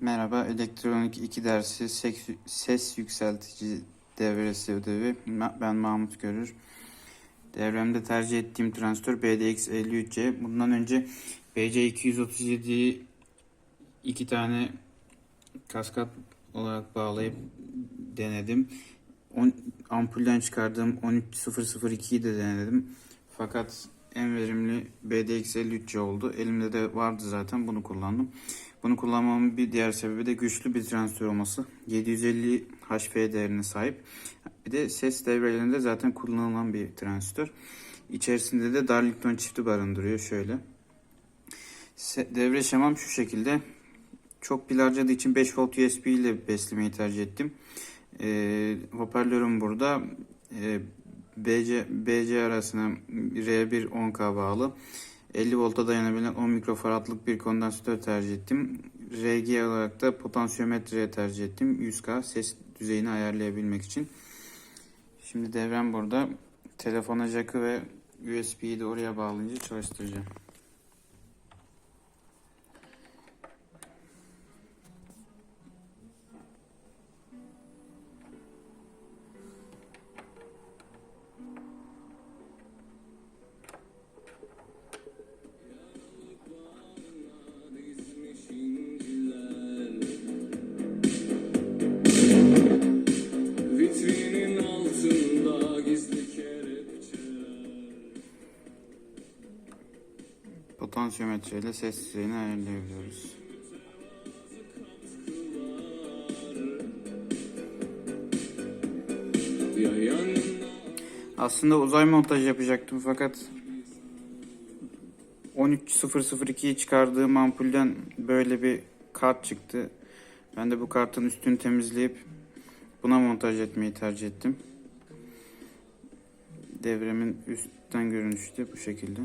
Merhaba, elektronik 2 dersi ses yükseltici devresi ödevi. Ben Mahmut Görür. Devremde tercih ettiğim transistör BDX53C. Bundan önce BC237'yi iki tane kaskat olarak bağlayıp denedim. On, ampulden çıkardığım 13002'yi de denedim. Fakat en verimli BDX53C oldu. Elimde de vardı zaten bunu kullandım. Bunu kullanmamın bir diğer sebebi de güçlü bir transistör olması. 750 HP değerine sahip. Bir de ses devrelerinde zaten kullanılan bir transistör. İçerisinde de Darlington çifti barındırıyor şöyle. Se- Devre şemam şu şekilde. Çok pil harcadığı için 5 volt USB ile beslemeyi tercih ettim. Ee, hoparlörüm burada. Ee, BC, BC arasına R1 10K bağlı. 50 volta dayanabilen 10 mikrofaradlık bir kondansatör tercih ettim. RG olarak da potansiyometreye tercih ettim. 100K ses düzeyini ayarlayabilmek için. Şimdi devrem burada. Telefona jack'ı ve USB'yi de oraya bağlayınca çalıştıracağım. Potansiyometreyle ses düzeyini ayarlayabiliyoruz. Aslında uzay montaj yapacaktım fakat 13002'yi çıkardığım ampulden böyle bir kart çıktı. Ben de bu kartın üstünü temizleyip buna montaj etmeyi tercih ettim. Devremin üstten görünüşü de bu şekilde.